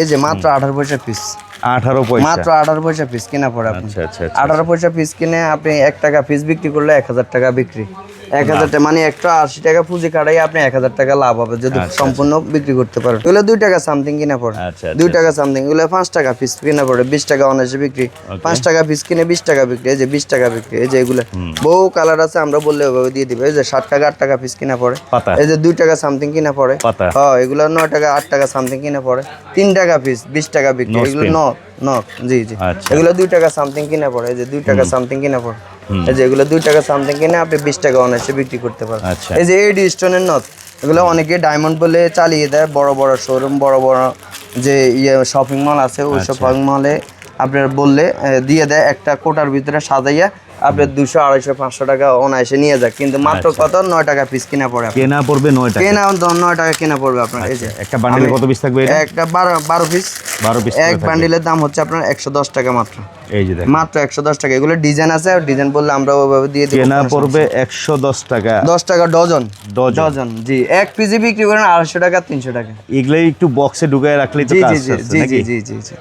এই যে মাত্র আঠারো পয়সা পিস আঠারো পয়সা। মাত্র আঠারো পয়সা পিস কিনা পড়ে আপনি। আচ্ছা আঠারো পয়সা পিস কিনে আপনি এক টাকা পিস বিক্রি করলে এক হাজার টাকা বিক্রি। এক হাজার টাকা মানে একশো আশি টাকা পুঁজি কাটাই আপনি এক হাজার টাকা লাভ হবে যদি আচ্ছা, সম্পূর্ণ বিক্রি করতে পারেন। এগুলো দুই টাকা সামথিং কিনা পড়ে। আচ্ছা, আচ্ছা, দুই টাকা সামথিং এগুলো পাঁচ টাকা পিস কিনা পড়ে বিশ টাকা অনায়াসে বিক্রি। পাঁচ টাকা পিস কিনে বিশ টাকা বিক্রি এই যে বিশ টাকা বিক্রি এই যে এগুলো। বহু কালার আছে আমরা বললে ওভাবে দিয়ে দিবে। এই যে ষাট টাকা আট টাকা পিস কিনা পড়ে। এই যে দুই টাকা সামথিং কিনা পড়ে। হ্যাঁ এগুলো নয় টাকা আট টাকা সামথিং কিনে পড়ে। তিন টাকা পিস বিশ টাকা বিক্রি এগুলো spin। ন ন জি জি। আচ্ছা। এগুলো দুই টাকা সামথিং কিনে পড়ে যে দুই টাকা সামথিং কিনে পড়ে। এই যে এগুলো দুই টাকা সামথিং কিনে আপনি বিশ টাকা অনায়াসে বিক্রি করতে পারেন আচ্ছা। এই যে এডি স্টোনের নথ এগুলো অনেকে ডায়মন্ড বলে চালিয়ে দেয় বড় বড় শোরুম বড় বড় যে ইয়ে শপিং মল আছে ওই আচ্ছা। শপিং মলে আপনার বললে দিয়ে দেয় একটা কোটার ভিতরে সাজাইয়া আপনার দুশো আড়াইশো পাঁচশো টাকা অনায়াসে নিয়ে যায়। কিন্তু মাত্র আচ্ছা। কত? নয় টাকা পিস কিনা পড়ে। কেনা পড়বে নয় টাকা। কেনা নয় টাকা কেনা পড়বে আপনার এই যে। একটা বান্ডেলে কত পিস থাকবে একটা বারো বারো পিস বারো পিস এক বান্ডিলের দাম হচ্ছে আপনার একশো দশ টাকা মাত্র। এই যে মাত্র একশো দশ টাকা। এগুলো ডিজাইন আছে আর ডিজাইন বললে আমরা ওইভাবে দিয়ে দিব কেনা পড়বে একশো দশ টাকা। দশ টাকা ডজন। ডজন। জি। এক পিজি বিক্রি করেন আড়াইশো টাকা তিনশো টাকা। এগুলাই একটু বক্সে ঢুকায় রাখলেই তো জি কাজ জি? জি জি জি জি।